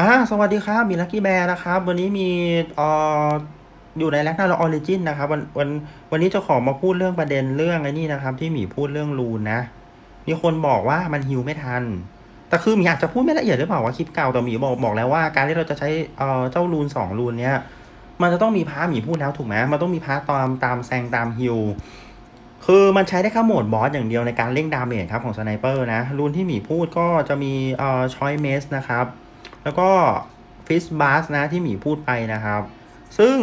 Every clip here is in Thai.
อ่าสวัสดีครับ มีลั c กี้แบร์นะครับ วันนี้มีเอ่ออยู่ในแลกนาเราออริจินนะครับ วันวันวันนี้จะขอมาพูดเรื่องประเด็นเรื่องไอ้นี่นะครับ ที่หมีพูดเรื่องรูนนะ มีคนบอกว่ามันฮิวไม่ทัน แต่คือหมีอาจจะพูดไม่ละเอียดหรือเปล่าว่าคลิปเก่าแต่หมีบอกบอกแล้วว่าการที่เราจะใช้เอ่อเจ้ารูนสองรูนเนี้ยมันจะต้องมีพาร์หมีพูดแล้วถูกไหมมันต้องมีพาร์ตามตามแซงตามฮิวคือมันใช้ได้แค่โหมดบอสอย่างเดียวในการเร่งดาเมจครับของสไนเปอร์นะ รูนที่หมีพูดก็จะมีเอ่อชอยเมสนะครับ แล้วก็ฟิสบาสนะที่หมีพูดไปนะครับ ซึ่ง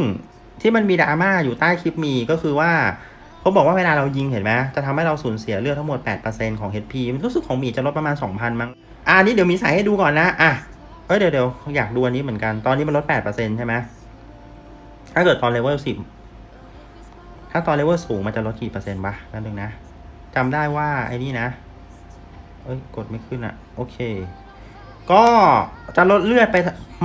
ที่มันมีดราม่าอยู่ใต้คลิปมีก็คือว่าเขาบอกว่าเวลาเรายิงเห็นไหมจะทำให้เราสูญเสียเลือดทั้งหมด 8%ของ HP มันรู้สึกของหมีจะลดประมาณ 2,000 มั้งอ่านี้เดี๋ยวมีใส่ให้ดูก่อนนะ อะเอ้ยเดี๋ยวเดี๋ยวอยากดูอันนี้เหมือนกัน ตอนนี้มันลด 8%ใช่ไหมถ้าเกิดตอนเลเวล10 ถ้าตอนเลเวลสูงมันจะลดกี่เปอร์เซ็นต์ปะนั่นนึงนะจำได้ว่าไอ้นี่นะ เอ้ยกดไม่ขึ้นอะโอเค ก็จะลดเลือดไป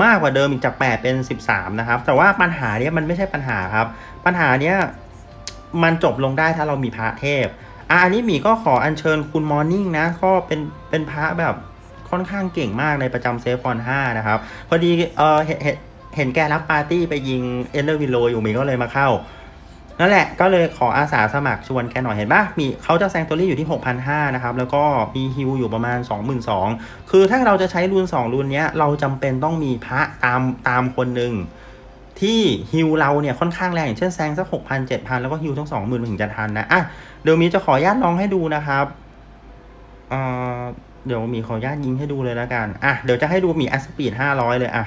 มากกว่าเดิมอีกจาก 8 เป็น 13 นะครับ แต่ว่าปัญหาเนี้ยมันไม่ใช่ปัญหาครับ ปัญหาเนี้ยมันจบลงได้ถ้าเรามีพระเทพอะอันนี้หมีก็ขออัญเชิญคุณมอร์นิ่งนะ ก็เป็นเป็นพระแบบค่อนข้างเก่งมากในประจำเซฟฟอน5นะครับ พอดีเออเห็นเห็นเห็นแกรับปาร์ตี้ไปยิงเอเ e อร์วิโลอยู่หมีก็เลยมาเข้า นั่นแหละก็เลยขออาสาสมัครชวนแกหน่อยเห็นปะมีเขาจะแซงตัวรี่อยู่ที่ 6,500นะครับ แล้วก็มีฮิวอยู่ประมาณ 22,000 คือถ้าเราจะใช้รูน2รูนเนี้ยเราจำเป็นต้องมีพระตามตามคนหนึ่งที่ฮิวเราเนี่ยค่อนข้างแรงอย่างเช่นแซงสัก6,000 7,000แล้วก็ฮิวทั้ง20,000ถึงจะทันนะอะเดี๋ยวมีจะขออนุญาตลองให้ดูนะครับเอ่อเดี๋ยวมีขออนุญาตยิงให้ดูเลยแล้วกันอะเดี๋ยวจะให้ดูมีอัสปีด500เลยอะ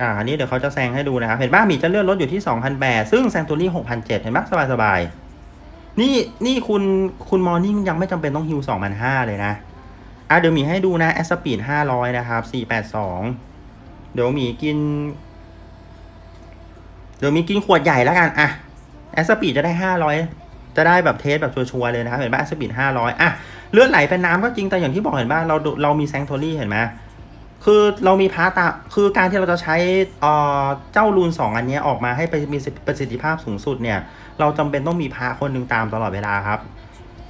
อ่าอันนี้เดี๋ยวเขาจะแซงให้ดูนะครับ เห็นป่ะหมีจะเลื่อนรถอยู่ที่2,008ซึ่งแซงตัวนี้6,007เห็นป่ะสบายสบายๆ นี่นี่คุณคุณมอร์นิ่งยังไม่จำเป็นต้องฮิว2,005เลยนะอะเดี๋ยวหมีให้ดูนะแอสปีด500 นะครับ482 เดี๋ยวหมีกิน เดี๋ยวมีกินขวดใหญ่แล้วกันอะแอสปีดจะได้ 500 จะได้แบบเทสแบบชัวร์ๆเลยนะครับเห็นป่ะแอสปีด500อะเลือดไหลเป็นน้ำก็จริงแต่อย่างที่บอกเห็นป่ะเราเรามีแซงโทรี่เห็นไหม คือเรามีพาร์ตาคือการที่เราจะใช้เอ่อเจ้ารูนสองอันนี้ออกมาให้ไปมีประสิทธิภาพสูงสุดเนี่ย เราจำเป็นต้องมีพาคนหนึ่งตามตลอดเวลาครับ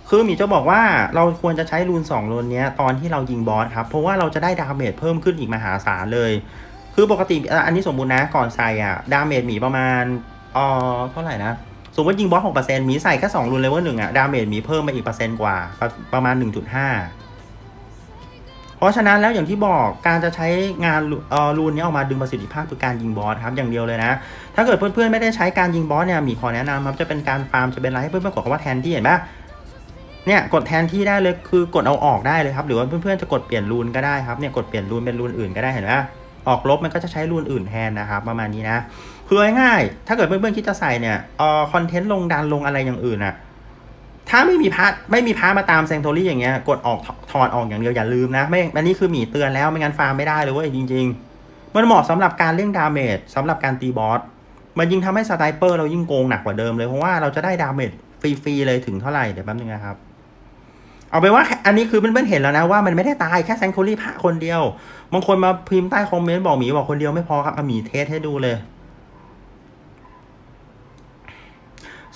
คือหมีจะบอกว่าเราควรจะใช้รูนสองรูนนี้ตอนที่เรายิงบอสครับ เพราะว่าเราจะได้ดาเมจเพิ่มขึ้นอีกมหาศาลเลย คือปกติอันนี้สมมุตินะก่อนใส่อะดาเมจหมีประมาณเอ่อเท่าไหร่นะสมมติยิงบอสหกเปอร์เซ็นต์มีใส่แค่สองรูนเลเวลหนึ่งอะดาเมจมีเพิ่มมาอีกเปอร์เซ็นต์กว่าประประมาณหนึ่งจุดห้า เพราะฉะนั้นแล้วอย่างที่บอกการจะใช้งานรูนนี้ออกมาดึงประสิทธิภาพคือการยิงบอสครับอย่างเดียวเลยนะ ถ้าเกิดเพื่อนๆไม่ได้ใช้การยิงบอสเนี่ยมีขอแนะนำครับจะเป็นการฟาร์มจะเป็นอะไรให้เพื่อนๆกดคำว่าแทนที่เห็นปะเนี่ยกดแทนที่ได้เลยคือกดเอาออกได้เลยครับหรือว่าเพื่อนๆจะกดเปลี่ยนรูนก็ได้ครับเนี่ยกดเปลี่ยนรูนเป็นรูนอื่นก็ได้เห็นปะออกลบมันก็จะใช้รูนอื่นแทนนะครับประมาณนี้นะคือง่ายๆถ้าเกิดเพื่อนๆคิดจะใส่เนี่ยเอ่อคอนเทนต์ลงดันลงอะไรอย่างอื่นอะ ถ้าไม่มีพร์ทไม่มีพาร์ทมาตามแซงโทรี่อย่างเงี้ยกดออกถอดออกอย่างเดียวอย่าลืมนะไม่อันนี้คือหมีเตือนแล้วไม่งั้นฟาร์มไม่ได้เลยเว้ยจริง ๆ มันเหมาะสำหรับการเล่นดาเมจสำหรับการตีบอสมันยิ่งทำให้สไตเปอร์เรายิ่งโกงหนักกว่าเดิมเลยเพราะว่าเราจะได้ดาเมจฟรีๆเลยถึงเท่าไหร่เดี๋ยวแป๊บนึงนะครับเอาไปนว่าอันนี้คือเพื่อนๆเห็นแล้วนะว่ามันไม่ได้ตายแค่แซงโทรี่พระคนเดียวบางคนมาพิมพ์ใต้คอมเมนต์บอกหมีบอกคนเดียวไม่พอครับเอาหมีเทสให้ดูเลย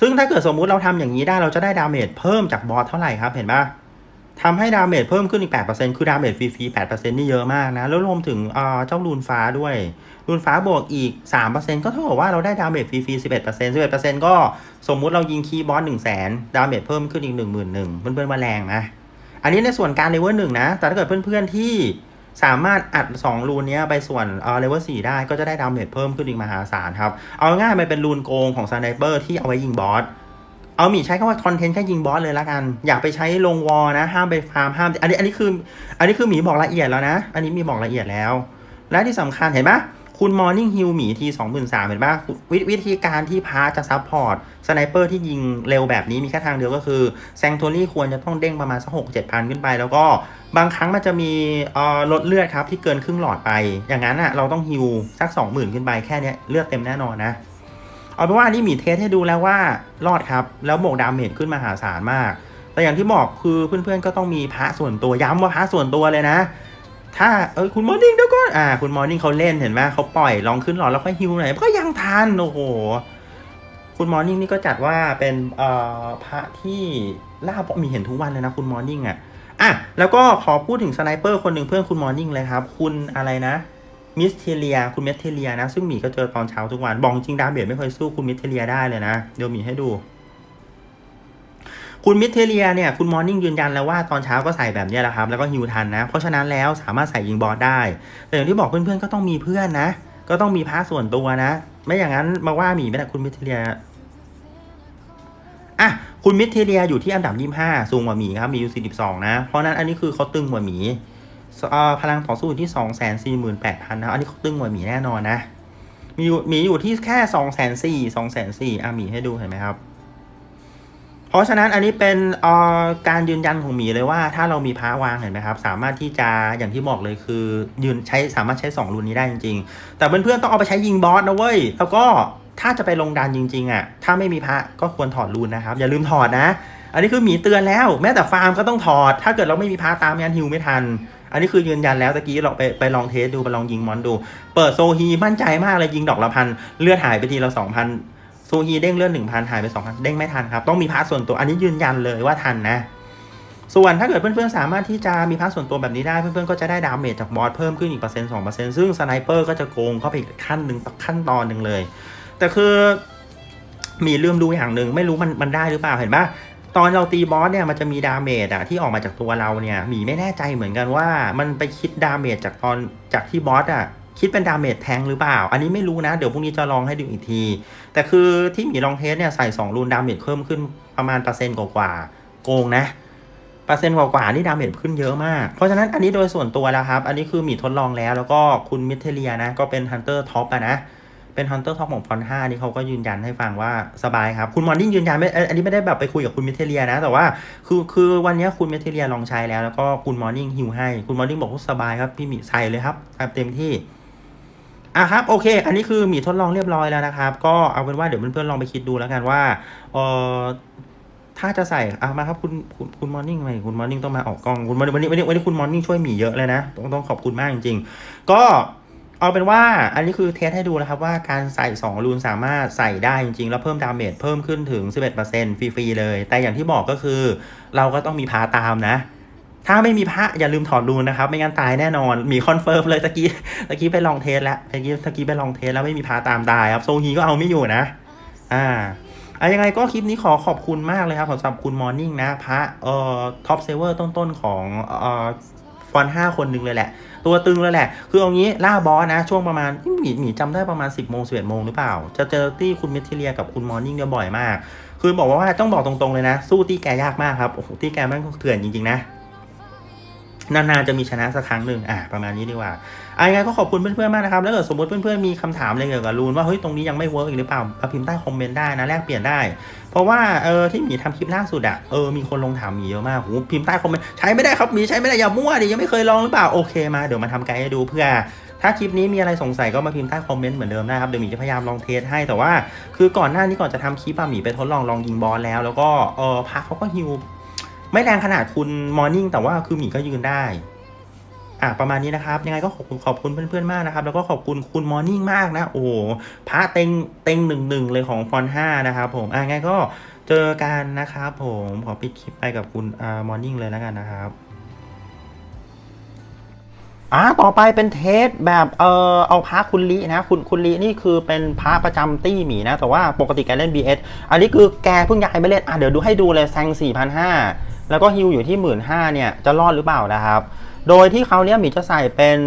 ซึ่งถ้าเกิดสมมุติเราทำอย่างนี้ได้เราจะได้ดาเมจเพิ่มจากบอสเท่าไหร่ครับเห็นปะทำให้ดาเมจเพิ่มขึ้นอีก 8%คือดาเมจฟรีๆ8%นี่เยอะมากนะ แล้วรวมถึงเจ้ารูนฟ้าด้วยรูนฟ้าบวกอีก 3%ก็เท่ากับว่าเราได้ดาเมจฟรีๆ11% 11%ก็สมมุติเรายิงคีย์บอส1 0 0 0 0แสนดาเมจเพิ่มขึ้นอีก 11,000เพื่อนๆมาแรงนะ อันนี้ในส่วนการเลเวลหนึ่งนะ แต่ถ้าเกิดเพื่อนๆที่ สามารถอัด 2 รูนนี้ไปส่วนเอ่อเลเวล4ได้ก็จะได้ดาเมจเพิ่มขึ้นอีกมหาศาลครับ เอาง่ายมันเป็นรูนโกงของซันไนเปอร์ที่เอาไว้ยิงบอสเอาหมีใช้คำว่าคอนเทนต์แค่ยิงบอสเลยละกัน อยากไปใช้ลงวอลนะ ห้ามไปฟาร์มห้าม อันนี้อันนี้คือ อันนี้คือหมีบอกละเอียดแล้วนะ อันนี้มีบอกละเอียดแล้ว และที่สำคัญเห็นไหม คุณมอร์นิ่งฮิลหมีทีสองหมื่นสามเห็นปะววิธีการที่พาจะซับพอร์ตสไนเปอร์ที่ยิงเร็วแบบนี้มีแค่ทางเดียวก็คือแซงโทรี่ควรจะต้องเด้งประมาณสักหกเจ็ดพันขึ้นไป แล้วก็บางครั้งมันจะมีเอ่อลดเลือดครับที่เกินครึ่งหลอดไป อย่างนั้นอะเราต้องฮิลสักสองหมื่นขึ้นไปแค่นี้เลือดเต็มแน่นอนนะเอาเป็นว่าอันนี้หมีเทสให้ดูแล้วว่ารอดครับ แล้วบวกดาเมจขึ้นมหาศาลมาก แต่อย่างที่บอกคือเพื่อนๆก็ต้องมีพระส่วนตัวย้ำว่าพระส่วนตัวเลยนะ ถ้าเออคุณมอร์นิ่งเดี๋ยวก่อนอ่าคุณมอร์นิ่งเขาเล่นเห็นไหมเขาปล่อยลองขึ้นหลอดแล้วค่อยฮิวหน่อยก็ยังทันโอ้โหคุณมอร์นิ่งนี่ก็จัดว่าเป็นเอ่อพระที่ล่าบมีเห็นทุกวันเลยนะคุณมอร์นิ่งอะอะอะแล้วก็ขอพูดถึงสไนเปอร์คนหนึ่งเพื่อนคุณมอร์นิ่งเลยครับ คุณอะไรนะมิสเทเลียคุณเมสเทเลียนะ ซึ่งหมีก็เจอตอนเช้าทุกวัน บอกจริงดาเมจไม่เคยสู้คุณมิสเทเลียได้เลยนะ เดี๋ยวหมีให้ดู คุณมิเทเลียเนี่ยคุณมอร์นิ่งยืนยันแล้วว่าตอนเช้าก็ใส่แบบนี้แหละครับ แล้วก็ฮิวทันนะ เพราะฉะนั้นแล้วสามารถใส่ยิงบอสได้ แต่อย่างที่บอกเพื่อนๆก็ต้องมีเพื่อนนะ ก็ต้องมีพาร์ทส่วนตัวนะ ไม่อย่างนั้นมาว่าหมีไม่ได้คุณมิเทเลียอะคุณมิเทเลียอยู่ที่อันดับ25สูงกว่าหมีครับมีอยู่42นะ เพราะนั้นอันนี้คือเขาตึงกว่าหมีอ่อพลังต่อสู้อยู่ที่248,000นะอันนี้เขาตึงกว่าหมีแน่นอนนะมีอยู่หมีอยู่ที่แค่204,000 204,000อะหมีให้ดูเห็นไหมครับ ราะฉะนั้นอันนี้เป็นอ่อการยืนยันของหมีเลยว่า ถ้าเรามีพระวางเห็นไหมครับ สามารถที่จะอย่างที่บอกเลยคือ ยืนใช้สามารถใช้ 2 รุ่นนี้ได้จริงๆ แต่เพื่อนๆต้องเอาไปใช้ยิงบอสนะเว้ย แล้วก็ถ้าจะไปลงดันจริงๆอะถ้าไม่มีพระก็ควรถอดรูนนะครับ อย่าลืมถอดนะ อันนี้คือหมีเตือนแล้ว แม้แต่ฟาร์มก็ต้องถอด ถ้าเกิดเราไม่มีพระตามยันฮิวไม่ทัน อันนี้คือยืนยันแล้วตะกี้เราไปไปลองเทสดูไปลองยิงมอนดู เปิดโซฮีมั่นใจมากเลยยิงดอกละพันเลือดหายไปทีละสองพัน ซฮีเด้งเลื่อดหนึ่งพันหายไปสองพันเด้งไม่ทันครับ ต้องมีพาร์ทส่วนตัวอันนี้ยืนยันเลยว่าทันนะ ส่วนถ้าเกิดเพื่อนๆสามารถที่จะมีพาร์ทส่วนตัวแบบนี้ได้เพื่อนๆก็จะได้ดาเมจจากบอสเพิ่มขึ้นอีกเปอร์เซ็นต์สองเปอร์เซ็นต์ซึ่งสไนเปอร์ก็จะโกงเข้าไปอีกขั้นหนึ่งขั้นตอนหนึ่งเลย แต่คือมีลืมดูอย่างหนึ่งไม่รู้มันมันได้หรือเปล่าเห็นปะตอนเราตีบอสเนี่ยมันจะมีดาเมจอะที่ออกมาจากตัวเราเนี่ยหมีไม่แน่ใจเหมือนกันว่า มันไปคิดดาเมจจากตอนจากที่บอสอะ คิดเป็นดาเมจแทงหรือเปล่า อันนี้ไม่รู้นะ เดี๋ยวพรุ่งนี้จะลองให้ดูอีกที แต่คือที่หมีลองเทสเนี่ยใส่2รูนดาเมจเพิ่มขึ้นประมาณเปอร์เซ็นต์กว่าๆโกงนะเปอร์เซ็นต์กว่าๆนี่ดาเมจขึ้นเยอะมาก เพราะฉะนั้นอันนี้โดยส่วนตัวแล้วครับ อันนี้คือหมีทดลองแล้ว แล้วก็คุณมิเทเลียนะ ก็เป็นฮันเตอร์ท็อปอะนะ เป็นฮันเตอร์ท็อปของฟอน5นี่เขาก็ยืนยันให้ฟังว่าสบายครับ คุณมอนนิ่งยืนยันไม่ อันนี้ไม่ได้แบบไปคุยกับคุณมิเทเลียนะ แต่ว่าคือคือวันนี้คุณมิเทเลียลองใช้แล้ว แล้วก็คุณมอร์นิ่งฮิวให้ คุณมอร์นิ่งบอกว่าสบายครับพี่หมีใส่เลยครับเต็มที่ อะครับโอเค อันนี้คือหมีทดลองเรียบร้อยแล้วนะครับ ก็เอาเป็นว่าเดี๋ยวเพื่อนๆลองไปคิดดูแล้วกันว่าเออถ้าจะใส่อะมาครับคุณคุณคุณมอร์นิ่งไหมคุณมอร์นิ่งต้องมาออกกล้องคุณวันนี้วันนี้วันนี้คุณมอร์นิ่งช่วยหมีเยอะเลยนะต้องต้องขอบคุณมากจริง ๆ ก็เอาเป็นว่าอันนี้คือเทสให้ดูนะครับว่าการใส่ 2 รูนสามารถใส่ได้จริง ๆ แล้วเพิ่มดาเมจเพิ่มขึ้นถึง 11%ฟรีๆเลย แต่อย่างที่บอกก็คือ เราก็ต้องมีพาตามนะ ถ้าไม่มีพระอย่าลืมถอดรูนะครับ ไม่งั้นตายแน่นอน มีคอนเฟิร์มเลยตะกี้ตะกี้ไปลองเทสแล้วตะกี้ตะกี้ไปลองเทสแล้วไม่มีพาตามตายครับโซฮีก็เอาไม่อยู่นะ อ่าอะยังไงก็คลิปนี้ขอขอบคุณมากเลยครับสำหรับคุณมอร์นิ่งนะพระเอ่อท็อปเซเวอร์ต้นๆของเอ่อฟอนห้าคนหนึ่งเลยแหละ ตัวตึงเลยแหละ คือเอางี้ล่าบอสนะ ช่วงประมาณหมีหมีจำได้ประมาณ 10โมง11โมงหรือเปล่า จะเจอที่คุณเมทิเลียกับคุณมอร์นิ่งเนี่ยบ่อยมาก คือบอกว่าต้องบอกตรงๆเลยนะ สู้ที่แกยากมากครับโอ้โหที่แกแม่งเถื่อนจริงๆนะ นานๆจะมีชนะสักครั้งหนึ่งอะประมาณนี้ดีกว่าอะยังไงก็ขอบคุณเพื่อนๆมากนะครับ แล้วเกิดสมมติเพื่อนๆมีคำถามอะไรเกี่ยวกับรูนว่าเฮ้ยตรงนี้ยังไม่เวิร์กอีกหรือเปล่ามาพิมพ์ใต้คอมเมนต์ได้นะแลกเปลี่ยนได้ เพราะว่าเออที่หมีทำคลิปล่าสุดอะเออมีคนลงถามหมีเยอะมากโหพิมพ์ใต้คอมเมนต์ใช้ไม่ได้ครับหมีใช้ไม่ได้อย่ามั่วดิยังไม่เคยลองหรือเปล่าโอเคมาเดี๋ยวมาทำไกด์ให้ดูเพื่อถ้าคลิปนี้มีอะไรสงสัยก็มาพิมพ์ใต้คอมเมนต์เหมือนเดิมนะครับเดี๋ยวหมีจะพยายามลองเทสให้แต่ว่า คือก่อนหน้านี้ก่อนจะทำคลิปอะหมีไปทดลองลองยิงบอลแล้ว แล้วก็เออพักเขาก็ฮิว ไม่แรงขนาดคุณมอร์นิ่งแต่ว่าคือหมีก็ยืนได้อะประมาณนี้นะครับ ยังไงก็ขอบคุณขอบคุณเพื่อนๆมากนะครับ แล้วก็ขอบคุณคุณมอร์นิ่งมากนะ โอ้พระเต็งเต็งหนึ่งหนึ่งเลยของฟอนห้านะครับผมอะไงก็เจอกันนะครับผมขอปิดคลิปไปกับคุณอ่ามอร์นิ่งเลยแล้วกันนะครับอ่าต่อไปเป็นเทสแบบเออเอาพระคุณลินะคุณคุณลินี่คือเป็นพระประจำตี้หมีนะ แต่ว่าปกติแกเล่น BS อันนี้คือแกเพิ่งย้ายมาเล่นอะเดี๋ยวดูให้ดูเลยแซง4,500 แล้วก็ฮิวอยู่ที่15,000เนี่ยจะรอดหรือเปล่านะครับ โดยที่เขาเนี่ยหมีจะใส่เป็น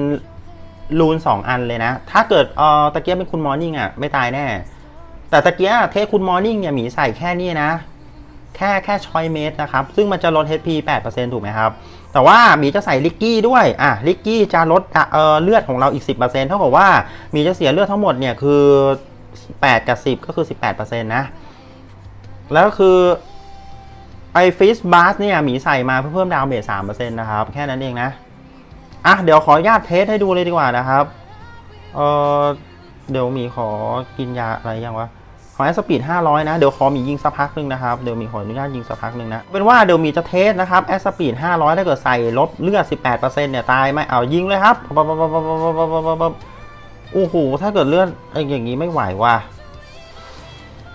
รูน 2 อันเลยนะ ถ้าเกิดเออตะเกียบเป็นคุณมอร์นิ่งอะไม่ตายแน่ แต่ตะเกียบเทสคุณมอร์นิ่งเนี่ยหมีใส่แค่นี้นะ แค่แค่ชอยเมตรนะครับ ซึ่งมันจะลด HP 8%ถูกไหมครับ แต่ว่าหมีจะใส่ลิกกี้ด้วย อะลิกกี้จะลดเออเลือดของเราอีก 10%เท่ากับว่าหมีจะเสียเลือดทั้งหมดเนี่ยคือ 8 กับ 10 ก็คือ 18%นะ แล้วคือ ไอฟิสบัสเนี่ยหมีใส่มาเพื่อเพิ่มดาวเบจสามเปอร์เซ็นต์นะครับ แค่นั้นเองนะ อะ เดี๋ยวขออนุญาตเทสให้ดูเลยดีกว่านะครับ เออเดี๋ยวมีขอกินยาอะไรยังวะ ขอแอสปีดห้าร้อยนะ เดี๋ยวขอมียิงสักพักนึงนะครับ เดี๋ยวมีขออนุญาตยิงสักพักนึงนะ เป็นว่าเดี๋ยวมีจะเทสนะครับแอสปีดห้าร้อยถ้าเกิดใส่ลบเลือดสิบแปดเปอร์เซ็นต์เนี่ยตายไหมเอายิงเลยครับโอ้โหถ้าเกิดเลือดอย่างนี้ไม่ไหวว่ะ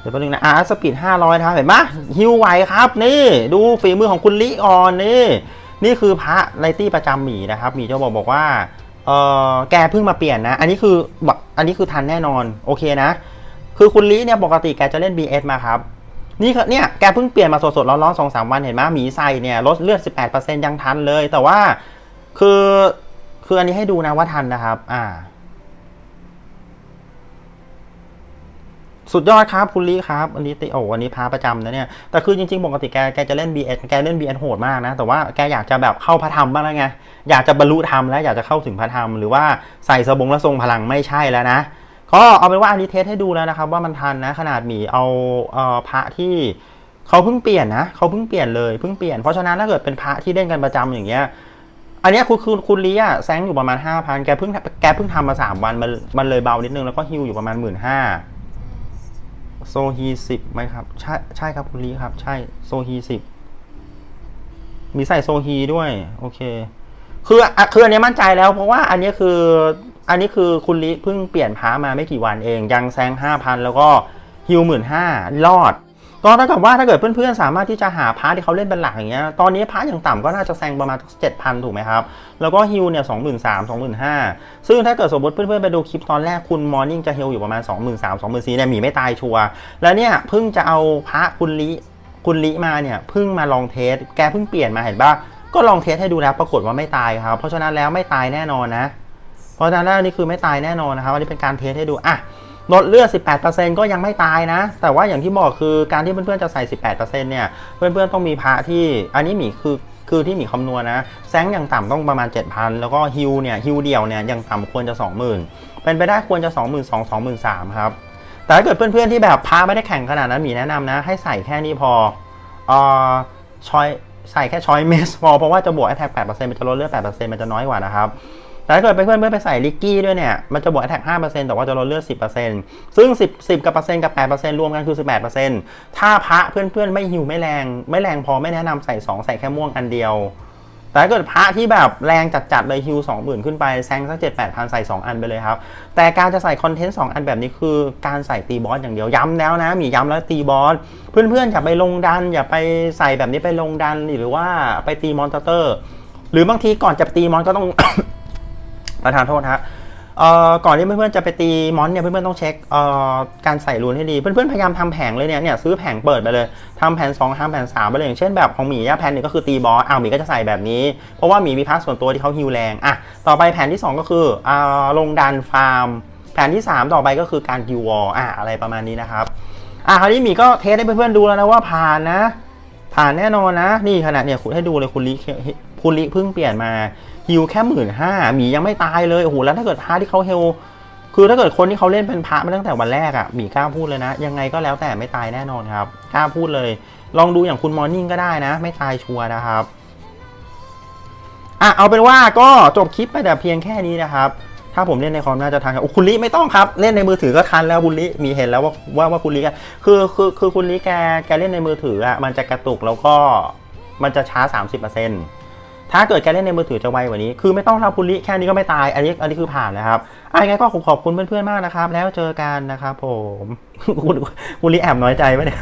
เดี๋ยวแป๊บนึงนะอะสปีด500 นะครับ เห็นปะฮิวไหวครับ นี่ ดูฝีมือของคุณลิออนนี่ นี่คือพระไลตี้ประจำหมีนะครับหมีจะบอกบอกว่าเออแกเพิ่งมาเปลี่ยนนะ อันนี้คือแบบอันนี้คือทันแน่นอน โอเคนะ คือคุณลิเนี่ยปกติแกจะเล่น BS มาครับ นี่เนี่ยแกเพิ่งเปลี่ยนมาสดๆร้อนๆสองสามวันเห็นไหมหมีใส่เนี่ยลดเลือด 18%ยังทันเลย แต่ว่าคือคืออันนี้ให้ดูนะว่าทันนะครับ อ่า สุดยอดครับคุณลีครับอันนี้ติโออันนี้พาประจำนะเนี่ยแต่คือจริงๆปกติแกแกจะเล่น BS แกเล่น BS โหดมากนะ แต่ว่าแกอยากจะแบบเข้าพระธรรมบ้างแล้วไงอยากจะบรรลุธรรมแล้วอยากจะเข้าถึงพระธรรมหรือว่าใส่สบงและทรงพลังไม่ใช่แล้วนะก็เอาเป็นว่าอันนี้เทสให้ดูแล้วนะครับ ว่ามันทันนะขนาดหมีเอาเอ่อพระที่เขาเพิ่งเปลี่ยนนะเขาเพิ่งเปลี่ยนเลยเพิ่งเปลี่ยนเพราะฉะนั้นถ้าเกิดเป็นพระที่เล่นกันประจำอย่างเงี้ยอันนี้คุณคุณคุณลีอะแซงอยู่ประมาณห้าพันแกเพิ่งแกเพิ่งทำมาสามวันมันมันเลยเบานิดนึงแล้วก็ฮิวอยู่ประมาณหมื่นห้า โซฮีสิบไหมครับ ใช่ใช่ครับคุณลีครับ ใช่โซฮีสิบมีใส่โซฮีด้วย โอเค คืออะคืออันนี้มั่นใจแล้ว เพราะว่าอันนี้คือ อันนี้คือคุณลิเพิ่งเปลี่ยนพามาไม่กี่วันเอง ยังแซงห้าพันแล้วก็ฮิวหมื่นห้ารอด ก็เท่ากับว่าถ้าเกิดเพื่อนๆ สามารถที่จะหาพาร์ทที่เขาเล่นเป็นหลักอย่างเงี้ย ตอนนี้พาร์ทอย่างต่ำก็น่าจะแซงประมาณเจ็ดพันถูกไหมครับ แล้วก็ฮิวเนี่ยสองหมื่นสามสองหมื่นห้าซึ่งถ้าเกิดสมมติเพื่อนๆ ไปดูคลิปตอนแรกคุณมอร์นิ่งจะฮิวอยู่ประมาณสองหมื่นสามสองหมื่นสี่เนี่ยหมีไม่ตายชัวร์แล้วเนี่ยเพิ่งจะเอาพระคุณลิคุณลิมาเนี่ยเพิ่งมาลองเทส แกเพิ่งเปลี่ยนมาเห็นปะก็ลองเทสให้ดูแล้วปรากฏว่าไม่ตายครับ เพราะฉะนั้นแล้วไม่ตายแน่นอนนะ เพราะฉะนั้นแล้วนี่คือไม่ตายแน่นอนนะครับอันนี้เป็นการเทสให้ดูอะ ลดเลือด 18%ก็ยังไม่ตายนะ แต่ว่าอย่างที่บอกคือการที่เพื่อนๆจะใส่ 18%เนี่ย เพื่อนๆต้องมีพระที่ อันนี้หมีคือคือที่หมีคำนวณนะ แซงอย่างต่ำต้องประมาณ 7,000 แล้วก็ฮิวเนี่ยฮิวเดียวเนี่ยยังต่ำควรจะ 20,000 เป็นไปได้ควรจะ 22,000 23,000ครับ แต่ถ้าเกิดเพื่อนๆที่แบบพระไม่ได้แข่งขนาดนั้นหมีแนะนำนะ ให้ใส่แค่นี้พอเอ่อชอยใส่แค่ชอยเมสพอเพราะว่าจะบวกแอทแทก8%มันจะลดเลือด8%มันจะน้อยกว่านะครับ แต่ถ้าเกิดเป็นเพื่อนเพื่อนไปใส่ลิกกี้ด้วยเนี่ย มันจะบวกแท็ก5%แต่ว่าจะลดเลือด10%ซึ่ง10 10กับเปอร์เซ็นต์กับ8%รวมกันคือ18%ถ้าพระเพื่อนเพื่อนไม่หิวไม่แรง ไม่แรงพอไม่แนะนำใส่2ใส่แค่ม่วงอันเดียว แต่ถ้าเกิดพระที่แบบแรงจัดๆเลยฮิว20,000ขึ้นไปแซงสัก7 8พันใส่2อันไปเลยครับ แต่การจะใส่คอนเทนต์2อันแบบนี้คือการใส่ตีบอสอย่างเดียวย้ำแล้วนะมีย้ำแล้วตีบอสเพื่อนๆอย่าไปลงดัน อย่าไปใส่แบบนี้ไปลงดันหรือว่าไปตีมอนเตอร์ หรือบางทีก่อนจะตีมอนก็ต้อง ประธานโทษฮะก่อนที่เพื่อนๆจะไปตีมอนเนี่ยเพื่อนๆต้องเช็คการใส่รูนให้ดีเพื่อนๆพยายามทำแผงเลยเนี่ยเนี่ยซื้อแผงเปิดไปเลยทำแผน2ทำแผน3ไปเลยอย่างเช่นแบบของหมีอะแผนหนึ่งก็คือตีบอสอ้าวหมีก็จะใส่แบบนี้ เพราะว่าหมีมีพาร์ทส่วนตัวที่เขาฮิวแรงอะต่อไปแผนที่ 2 ก็คืออลงดันฟาร์ม แผนที่ 3 ต่อไปก็คือการฮิววอลอะอะไรประมาณนี้นะครับอะคราวนี้หมีก็เทสให้เพื่อนๆดูแล้วนะว่าผ่านนะ ผ่านแน่นอนนะ นี่ขนาดเนี่ยคุณให้ดูเลยคุณลิคุณลิเพิ่งเปลี่ยนมาฮิวแค่หมื่นห้าหมียังไม่ตายเลยโอ้โหแล้วถ้าเกิดพระที่เขาเฮลคือถ้าเกิดคนที่เขาเล่นเป็นพระมาตั้งแต่วันแรกอะ่ะหมีกล้าพูดเลยนะ ยังไงก็แล้วแต่ไม่ตายแน่นอนครับกล้าพูดเลย ลองดูอย่างคุณมอร์นิ่งก็ได้นะ ไม่ตายชัวร์นะครับอะเอาเป็นว่าก็จบคลิปไปแต่เพียงแค่นี้นะครับ ถ้าผมเล่นในคอมน่าจะทันครับคุณลิไม่ต้องครับ เล่นในมือถือก็ทันแล้วคุณลิมีเห็นแล้วว่าว่าว่าคุณลิคือคือคือคุณลิแกแกเล่นในมือถืออะมันจะกระตุกแล้วก็มันจะช้า 30%ถ้าเกิดแกเล่นในมือถือจะไวกว่านี้ คือไม่ต้องรับคุณลิแค่นี้ก็ไม่ตาย อันนี้อันนี้คือผ่านนะครับอะยังไงก็ขอขอบคุณเพื่อนๆมากนะครับ แล้วเจอกันนะครับผมคุณคุณลิแอบน้อยใจไหมเนี่ย